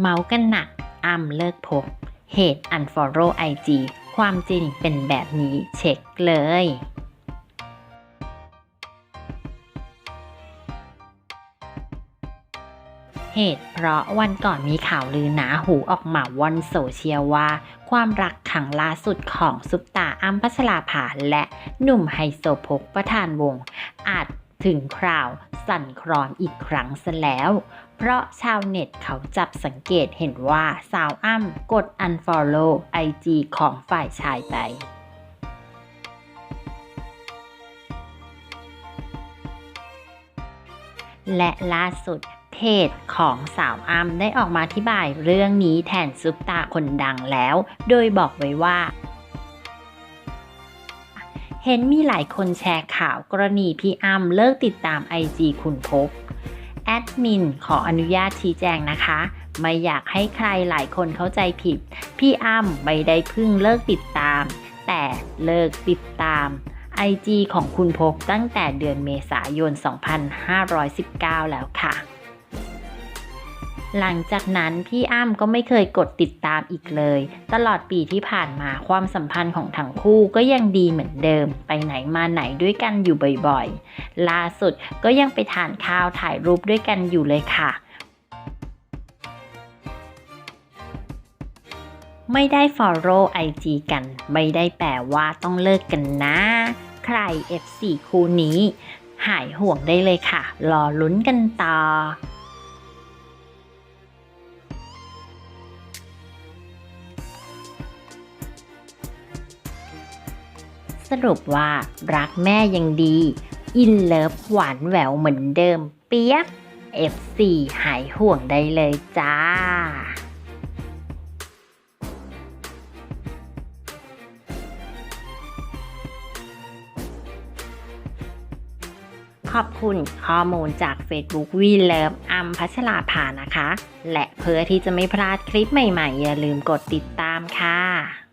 เมาส์กันหนักอ้ำเลิกพก เหตุ unfollow IG ความจริงเป็นแบบนี้เช็คเลยเหตุเพราะวันก่อนมีข่าวลือหนาหูออกมาว่อนโซเชียลว่า ความรักครั้งล่าสุดของซุปตาอ้ำพัชราภาและหนุ่มไฮโซโพกประธานวง อาจถึงคราว สั่นคลอนอีกครั้งซะแล้ว เพราะชาวเน็ตเขาจับสังเกตเห็นว่าสาวอ้ำกด unfollow IG ของฝ่ายชายไปและล่าสุดเพจของสาวอ้ำได้ออกมาอธิบายเรื่องนี้แทนซุปตาคนดังแล้ว โดยบอกไว้ว่า เห็นมีหลายคนแชร์ข่าวกรณีพี่อ้ำเลิกติดตาม IG คุณพกแอดมินขออนุญาตชี้แจงนะคะ ไม่อยากให้ใครหลายคนเข้าใจผิด พี่อ้ำไม่ได้เพิ่งเลิกติดตาม แต่เลิกติดตาม IG ของคุณพกตั้งแต่เดือนเมษายน 2519 แล้วค่ะ หลังจากนั้นพี่อ้ำก็ไม่เคยกดติดตามอีกเลย ตลอดปีที่ผ่านมาความสัมพันธ์ของทั้งคู่ก็ยังดีเหมือนเดิม ไปไหนมาไหนด้วยกันอยู่บ่อยๆ ล่าสุดก็ยังไปทานข้าวถ่ายรูปด้วยกันอยู่เลยค่ะไม่ได้ follow IG กัน ไม่ได้แปลว่าต้องเลิกกันนะ ใคร F4 คู่นี้ หายห่วงได้เลยค่ะ รอลุ้นกันต่อ สรุปว่ารักแม่ยังดี อินเลิฟหวานแหววเหมือนเดิมเปียก F4 หายห่วงได้เลยจ้าขอบคุณข้อมูลจาก Facebook วีเลิฟอัมพัชราภานะคะ และเพื่อที่จะไม่พลาดคลิปใหม่ๆ อย่าลืมกดติดตามค่ะ